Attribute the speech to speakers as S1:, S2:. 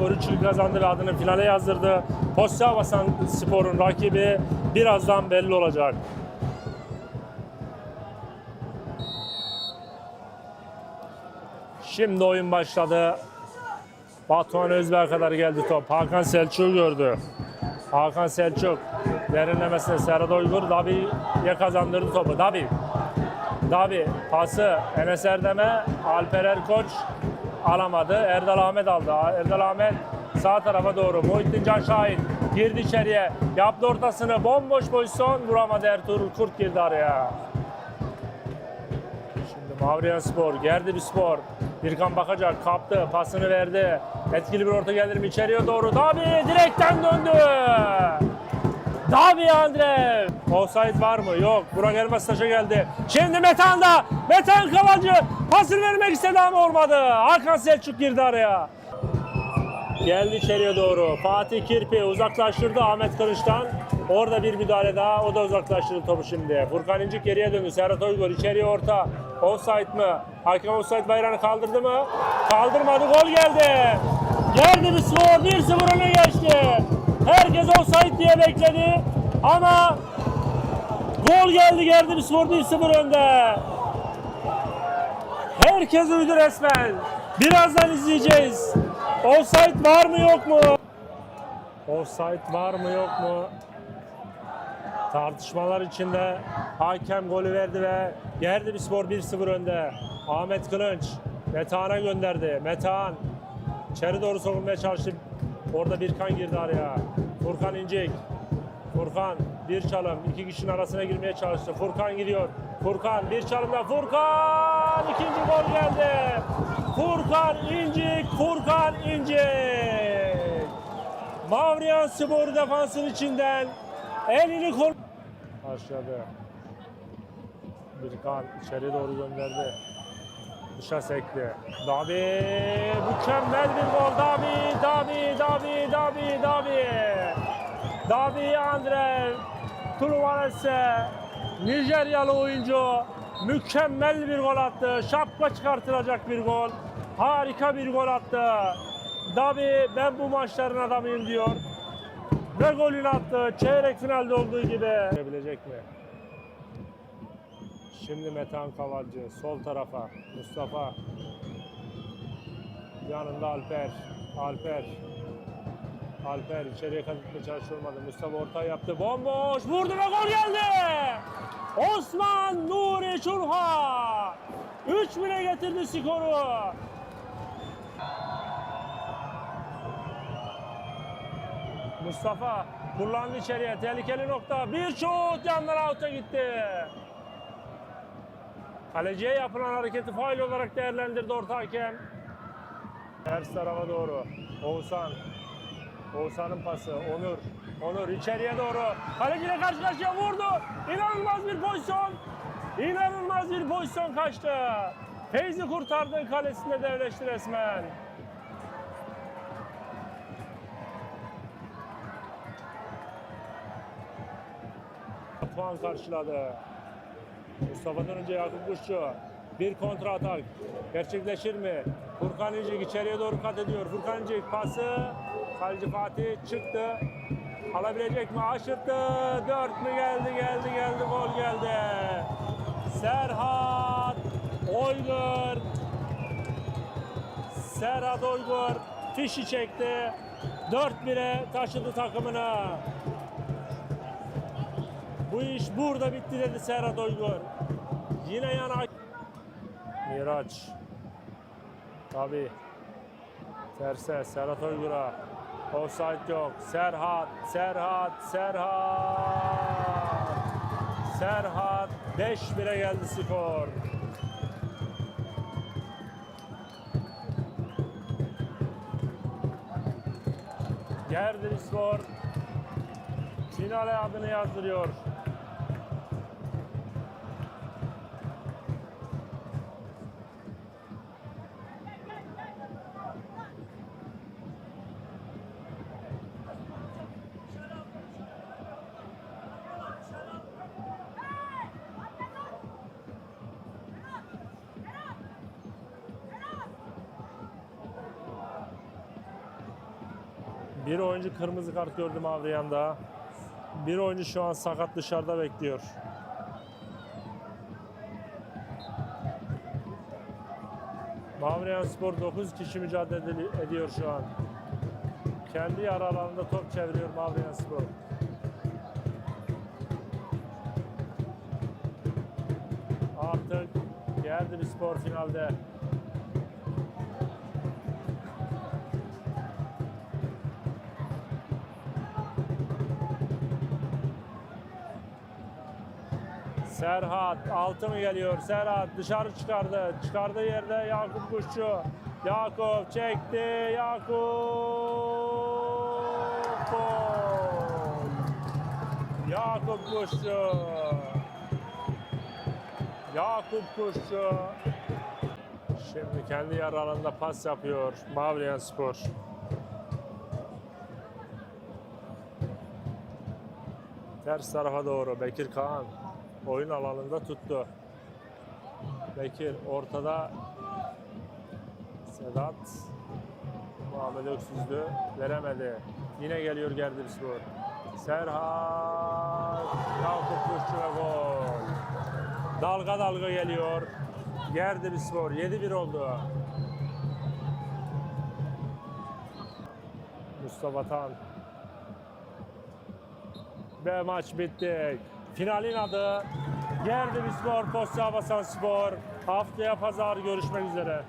S1: Spor 3 kazandı ve adını finale yazdırdı. Posya Spor'un rakibi birazdan belli olacak. Şimdi oyun başladı. Batuhan Özbey kadar geldi top. Hakan Selçuk gördü. Hakan Selçuk derinlemesine Serhat Uygur Dabi'ye kazandırdı topu. Dabi. Dabi pası Enes Erdem'e Alper Erkoç alamadı. Erdal Ahmet aldı. Erdal Ahmet sağ tarafa doğru. Muhittin Can Şahin girdi içeriye. Yaptı ortasını. Bomboş pozisyon. Vuramadı Ertuğrul Kurt girdi araya. Şimdi Mavriyan Spor, Gerdi bir spor. Birkan bakacak, kaptı, pasını verdi. Etkili bir orta gelir mi içeriye doğru? Davi direkten döndü. Davi Andrev. Offside var mı? Yok. Burak Elmas taşa geldi. Şimdi Metan'da. Metan Kavancı pasını vermek istedi ama olmadı. Hakan Selçuk girdi araya. Geldi içeriye doğru. Fatih Kirpi uzaklaştırdı Ahmet Kılıç'tan. Orada bir müdahale daha. O da uzaklaştırdı topu şimdi. Furkan İncik geriye döndü. Serhat Uygur içeriye orta. Offside mı? Hakem offside bayrağını kaldırdı mı? Kaldırmadı. Gol geldi. Geldi bir skor. 1-0 öne geçti. Herkes offside diye bekledi. Ama gol geldi. Geldi skor 1-0 önde. Herkes uydu resmen. Birazdan izleyeceğiz. Offside var mı yok mu? Offside var mı yok mu? Tartışmalar içinde hakem golü verdi ve Gerdi bir spor 1-0 önde. Ahmet Kılınç Metehan'a gönderdi. Metehan içeri doğru sokulmaya çalıştı. Orada Birkan girdi araya. Furkan İncik. Furkan bir çalım. iki kişinin arasına girmeye çalıştı. Furkan gidiyor. Furkan bir çalımda Furkan ikinci gol geldi. Furkan İncik, Furkan İncik. Mavriyan Spor defansın içinden elini kol... Başladı. Birkan içeri doğru gönderdi. Dışa sekti. Davi mükemmel bir gol. Davi, Davi, Davi, Davi, Davi. Davi Andrev Tuluvanese Nijeryalı oyuncu mükemmel bir gol attı. Şapka çıkartılacak bir gol. Harika bir gol attı. Davi ben bu maçların adamıyım diyor. Ve golünü attı. Çeyrek finalde olduğu gibi. Görebilecek mi? Şimdi Metehan Kavalcı sol tarafa. Mustafa. Yanında Alper. Alper. Alper içeriye etmeye çalışılmadı. Mustafa orta yaptı. Bomboş. Vurdu ve gol geldi. Osman Nuri Çulha. 3 bile getirdi skoru. Mustafa kullandı içeriye. Tehlikeli nokta. Bir şut yandan out'a gitti. Kaleciye yapılan hareketi faul olarak değerlendirdi orta hakem. Ters tarafa doğru. Oğuzhan. Oğuzhan'ın pası. Onur. Onur içeriye doğru. Kaleciyle karşı karşıya vurdu. İnanılmaz bir pozisyon. İnanılmaz bir pozisyon kaçtı. Feyzi kurtardı kalesinde devleşti resmen. Puan karşıladı. Mustafa'dan önce Yakup Kuşçu. Bir kontra atak. Gerçekleşir mi? Furkan İncik içeriye doğru kat ediyor. Furkan İncik pası. Kaleci Fatih çıktı. Alabilecek mi? Aşırttı. Dört mü geldi? Geldi geldi. Gol geldi. Serhat Oygur. Serhat Oygur fişi çekti. 4-1'e taşıdı takımını. Bu iş burada bitti dedi Serhat Oygur. Yine yana Miraç. Tabi. Terse Serhat Uygur'a. Offside yok. Serhat, Serhat, Serhat. Serhat 5-1'e geldi skor. Gerdi spor. Finale adını yazdırıyor. Bir oyuncu kırmızı kart gördü Mavriyan'da. Bir oyuncu şu an sakat dışarıda bekliyor. Mavriyan Spor 9 kişi mücadele ediyor şu an. Kendi yarı alanında top çeviriyor Mavriyan Spor. Artık geldi bir spor finalde. Serhat altı mı geliyor? Serhat dışarı çıkardı. Çıkardığı yerde Yakup Kuşçu. Yakup çekti. Yakup gol. Yakup Kuşçu. Yakup Kuşçu. Şimdi kendi yarı alanında pas yapıyor Mavriyen Spor. Ters tarafa doğru Bekir Kaan oyun alanında tuttu. Bekir ortada Sedat Muhammed Öksüzlü veremedi. Yine geliyor Gerdirspor. Serhat Yakup Kuşçu ve gol. Dalga dalga geliyor. Gerdirspor 7-1 oldu. Mustafa Tan ve maç bitti. Finalin adı Gerdi Spor, Basan Spor. Haftaya pazar görüşmek üzere.